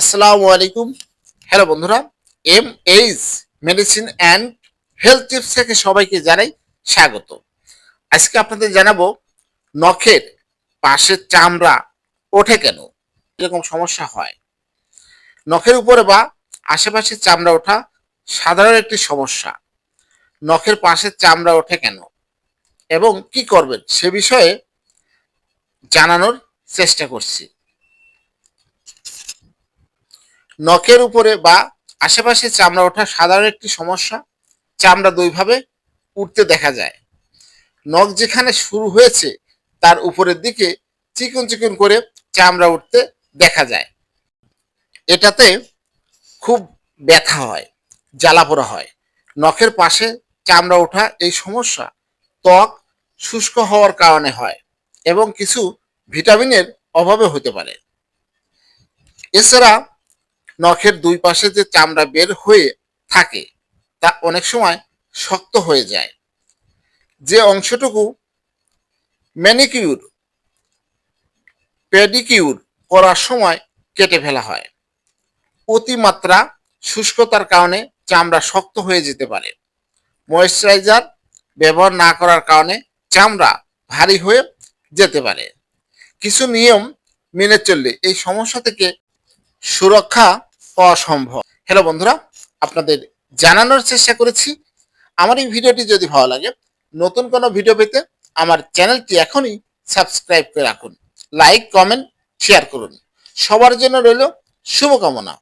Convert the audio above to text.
আসসালামু আলাইকুম। হ্যালো বন্ধুরা, M H medicine and health tips থেকে সবাইকে জানাই স্বাগত। আজকে আপনাদের জানাব, নখের পাশের চামড়া ওঠে কেন? এরকম সমস্যা হয়। নখের উপরে বা আশেপাশে চামড়া ওঠা সাধারণ একটি সমস্যা। নখের পাশের চামড়া ওঠে কেন? এবং কি করবেন সে বিষয়ে জানানোর চেষ্টা করছি। নখের উপরে বা আশেপাশে চামড়া ওঠা সাধারণ একটি সমস্যা। চামড়া দুইভাবে উঠতে দেখা যায়। নখ যেখানে শুরু হয়েছে, তার উপরের দিকে চিকন চিকন করে চামড়া উঠতে দেখা যায়। এটাতে খুব ব্যথা হয়, জ্বালা পোড়া হয়। নখের পাশে চামড়া ওঠা এই সমস্যা ত্বক শুষ্ক হওয়ার কারণে হয় এবং কিছু ভিটামিনের অভাবে হতে পারে। এছাড়া নখের দুই পাশে যে চামড়া বের হয়ে থাকে, তা অনেক সময় শক্ত হয়ে যায়। যে অংশটুকু ম্যানিকিউর, পেডিকিউর করার সময় কেটে ফেলা হয়। অতিমাত্রা শুষ্কতার কারণে চামড়া শক্ত হয়ে যেতে পারে। ময়েশ্চারাইজার ব্যবহার না করার কারণে চামড়া ভারী হয়ে যেতে পারে। কিছু নিয়ম মেনে চললে এই সমস্যা থেকে সুরক্ষা পাওয়া সম্ভব হ্যালো বন্ধুরা, আপনাদের জানানোর চেষ্টা করেছি। আমার এই ভিডিওটি যদি ভালো লাগে, নতুন কোনো ভিডিও পেতে আমার চ্যানেলটি এখনই সাবস্ক্রাইব করে রাখুন। লাইক কমেন্ট শেয়ার করুন। সবার জন্য রইল শুভকামনা।